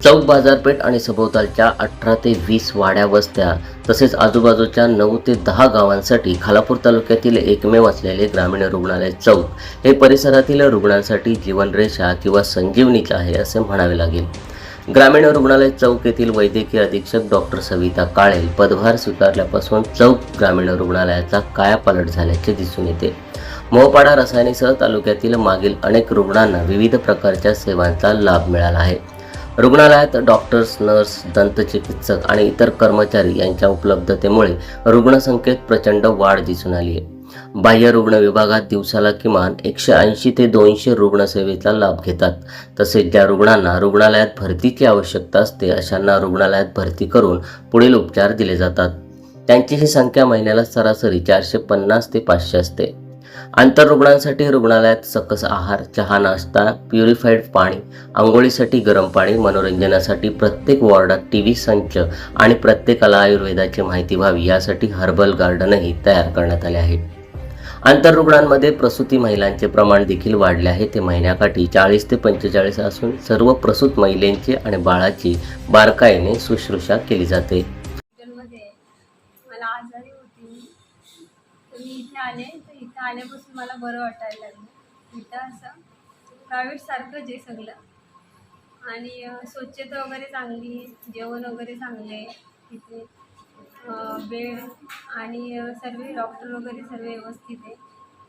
चौक बाजारपेठ आणि सभोवतालच्या अठरा ते वीस वाड्या वस्त्या तसेच आजूबाजूच्या नऊ ते दहा गावांसाठी खालापूर तालुक्यातील एकमेव असलेले ग्रामीण रुग्णालय चौक हे परिसरातील रुग्णांसाठी जीवनरेषा किंवा संजीवनीच आहे असे म्हणावे लागेल. ग्रामीण रुग्णालय चौक येथील वैद्यकीय अधीक्षक डॉक्टर सविता काळेल पदभार स्वीकारल्यापासून चौक ग्रामीण रुग्णालयाचा कायापालट झाल्याचे दिसून येते. मोहपाडा रसायनीसह तालुक्यातील मागील अनेक रुग्णांना विविध प्रकारच्या सेवांचा लाभ मिळाला आहे. रुग्णालयात डॉक्टर्स नर्स दंतचिकित्सक आणि इतर कर्मचारी यांच्या उपलब्धतेमुळे रुग्णसंख्येत प्रचंड वाढ दिसून आली आहे. बाह्य रुग्ण विभागात दिवसाला किमान एकशे ऐंशी ते दोनशे रुग्णसेवेचा लाभ घेतात. तसेच ज्या रुग्णांना रुग्णालयात भरतीची आवश्यकता असते अशांना रुग्णालयात भरती करून पुढील उपचार दिले जातात. त्यांची ही संख्या महिन्याला सरासरी चारशे पन्नास ते पाचशे असते. आंतररुग्णांसाठी रुग्णालयात सकस आहार चहा नाश्ता प्युरिफाईड पाणी आंघोळीसाठी गरम पाणी मनोरंजनासाठी प्रत्येक वॉर्डात टी व्ही संच आणि प्रत्येकाला आयुर्वेदाची माहिती व्हावी यासाठी हर्बल गार्डनही तयार करण्यात आले आहे. आंतररुग्णांमध्ये प्रसूती महिलांचे प्रमाण देखील वाढले आहे. ते महिन्याकाठी चाळीस ते पंचेचाळीस असून सर्व प्रसूत महिलेंची आणि बाळाची बारकाईने शुश्रूषा केली जाते. मला आजारी मी इथे आले तर इथं आल्यापासून मला बरं वाटायला लागलं. इथं असं प्रायव्हेटसारखंच आहे सगळं. आणि स्वच्छता वगैरे चांगली जेवण वगैरे चांगले तिथे बेड आणि सर्व डॉक्टर वगैरे सर्व व्यवस्थित आहे.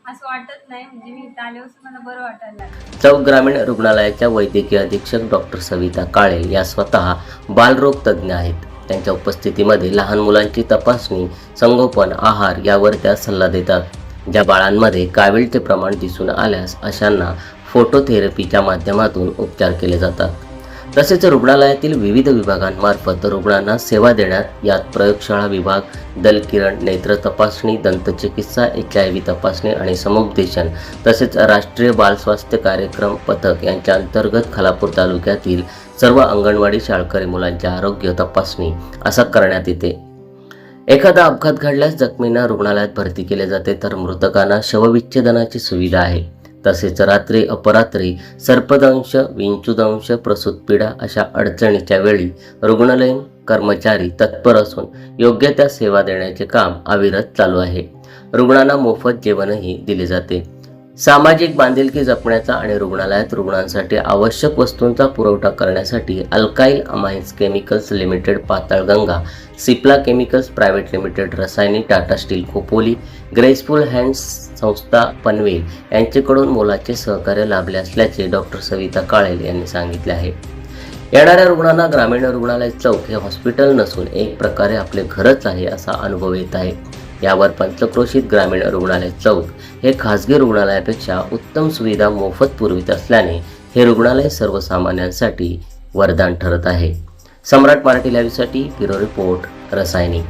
असं वाटत नाही म्हणजे मी इथं आल्यापासून मला बरं वाटायला लागलं. चौक ग्रामीण रुग्णालयाच्या वैद्यकीय अधीक्षक डॉक्टर सविता काळे या स्वतः बालरोग तज्ज्ञ आहेत. त्यांच्या उपस्थितीमध्ये लहान मुलांची तपासणी संगोपन आहार यावर त्या सल्ला देतात. ज्या बाळांमध्ये कावीळचे प्रमाण दिसून आल्यास अशांना फोटोथेरपीच्या माध्यमातून उपचार केले जातात. तसेच रुग्णालयातील विविध विभागांमार्फत रुग्णांना सेवा देण्यात यात प्रयोगशाळा विभाग दलकिरण नेत्र तपासणी दंतचिकित्सा एच आय व्ही तपासणी आणि समुपदेशन तसेच राष्ट्रीय बाल स्वास्थ्य कार्यक्रम पथक यांच्या अंतर्गत खालापूर तालुक्यातील सर्व अंगणवाडी शाळकरी मुलांच्या आरोग्य तपासणी असा करण्यात येते. एखादा अपघात घडल्यास जखमींना रुग्णालयात भरती केले जाते तर मृतकांना शवविच्छेदनाची सुविधा आहे. तसेच रात्री अपरात्री सर्पदंश विंचुदंश प्रसूतपीडा अशा अडचणीच्या वेळी रुग्णालयीन कर्मचारी तत्पर असून योग्य त्या सेवा देण्याचे काम अविरत चालू आहे. रुग्णांना मोफत जेवणही दिले जाते. सामाजिक बांधिलकी जपण्याचा आणि रुग्णालयात रुग्णांसाठी आवश्यक वस्तूंचा पुरवठा करण्यासाठी alkyl amines chemicals limited Patalganga Cipla chemicals private limited Rasayani Tata steel Khopoli graceful hands संस्था पनवेल यांच्याकडून मोलाचे सहकार्य लाभले असल्याचे डॉक्टर सविता काळेल यांनी सांगितले आहे. येणाऱ्या रुग्णांना ग्रामीण रुग्णालय चौक हे हॉस्पिटल नसून एक प्रकारे आपले घरच आहे असा अनुभव येत आहे. यावर पंचक्रोशीत ग्रामीण रुग्णालय चौक हे खासगी रुग्णालयापेक्षा उत्तम सुविधा मोफत पुरवित असल्याने हे रुग्णालय सर्वसामान्यांसाठी वरदान ठरत आहे. सम्राट मराठी लाईव्हसाठी ब्युरो रिपोर्ट रसायनी.